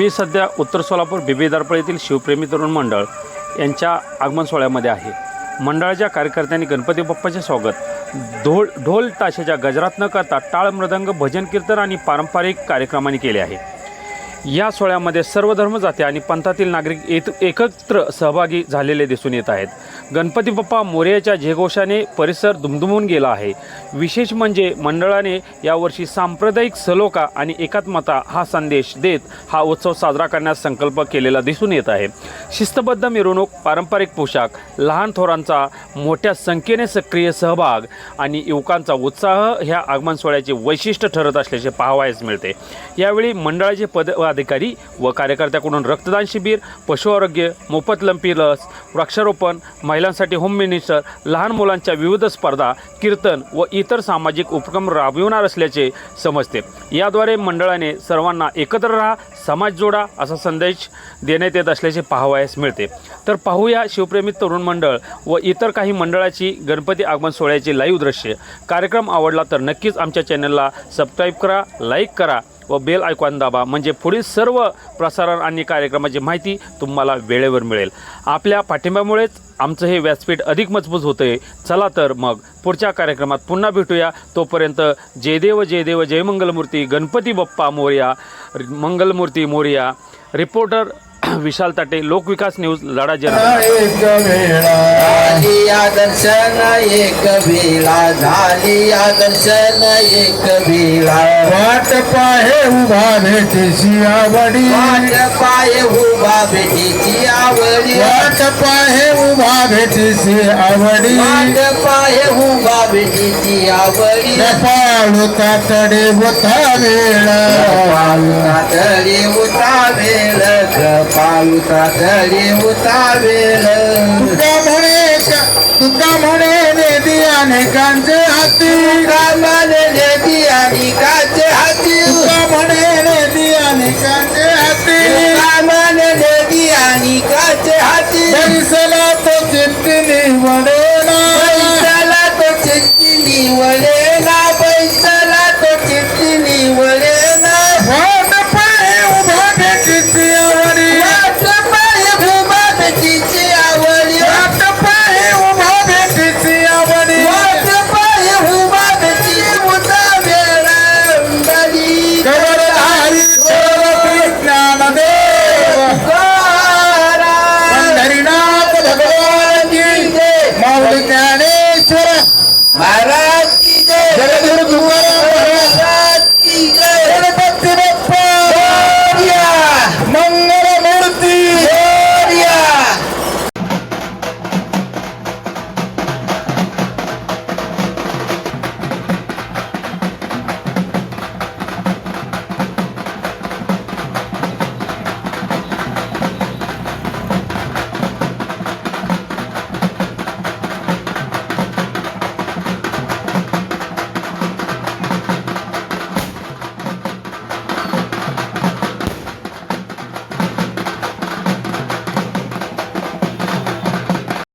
मी सध्या उत्तर सोलापूर बिबेदारपळ दरपळ येथील शिवप्रेमी तरुण मंडळ यांच्या आगमन सोहळ्यामध्ये आहे. मंडळाच्या कार्यकर्त्यांनी गणपती बाप्पाचे स्वागत. ढोल ढोल ताशाच्या गजरात न करता टाळ मृदंग भजन कीर्तन आणि पारंपरिक कार्यक्रमांनी केले आहे. या सोहळ्यामध्ये सर्व धर्मजाती आणि पंथातील नागरिक एक एकत्र सहभागी झालेले दिसून येत आहेत. गणपती बाप्पा मोर्याच्या जयघोषाने परिसर दुमदुमून गेला आहे. विशेष म्हणजे मंडळाने यावर्षी सांप्रदायिक सलोखा आणि एकात्मता हा संदेश देत हा उत्सव साजरा करण्यास संकल्प केलेला दिसून येत आहे. शिस्तबद्ध मिरवणूक पारंपरिक पोशाख लहान थोरांचा मोठ्या संख्येने सक्रिय सहभाग आणि युवकांचा उत्साह ह्या आगमन सोहळ्याचे वैशिष्ट्य ठरत असल्याचे पाहावयास मिळते. यावेळी मंडळाचे पदाधिकारी व कार्यकर्त्याकडून रक्तदान शिबिर पशु आरोग्य मोफत लंपी लस वृक्षारोपण महिलांसाठी होम मिनिस्टर लहान मुलांच्या विविध स्पर्धा कीर्तन व इतर सामाजिक उपक्रम राबविणार असल्याचे समजते. याद्वारे मंडळाने सर्वांना एकत्र राहा समाज जोडा असा संदेश देण्यात येत असल्याचे पाहावयास मिळते. तर पाहूया शिवप्रेमी तरुण मंडळ व इतर काही मंडळाची गणपती आगमन सोहळ्याचे लाईव्ह दृश्य. कार्यक्रम आवडला तर नक्कीच आमच्या चॅनलला सबस्क्राईब करा लाईक करा व बेल आयकॉन दाबा. म्हणजे पुढील सर्व प्रसारण आणि कार्यक्रमाची माहिती तुम्हाला वेळेवर मिळेल. आपल्या पाठिंब्यामुळेच आमचं हे व्यासपीठ अधिक मजबूत होतं चला तर मग पुढच्या कार्यक्रमात पुन्हा भेटूया. तोपर्यंत जयदेव जयदेव जयमंगलमूर्ती गणपती बाप्पा मोर्या मंगलमूर्ती मोर्या. रिपोर्टर विशाल ताटे लोकविकास न्यूज लढा वाट पाहे उभा भेटीशी आवडी. वाट पाय उभा भेटीची आवडी. वाट पाहे उभा भेटीशी आवडी. वाट पाय उभा भेटीची आवडी. पाळू तातडे होता वेळा. तरी उता वेळ. पाळू तरी उता वेळ तुका म्हणे तुका म्हणे नेदी अनेकांचे हाती. कामाने नेती आणि काचे हाती. तुका म्हणे नेदी अनेकांचे हाती. कामाने नेती आणि काचे हाती. परिसला तो चित्ती वडेला पैशाला तो चिठ्ठी निवडे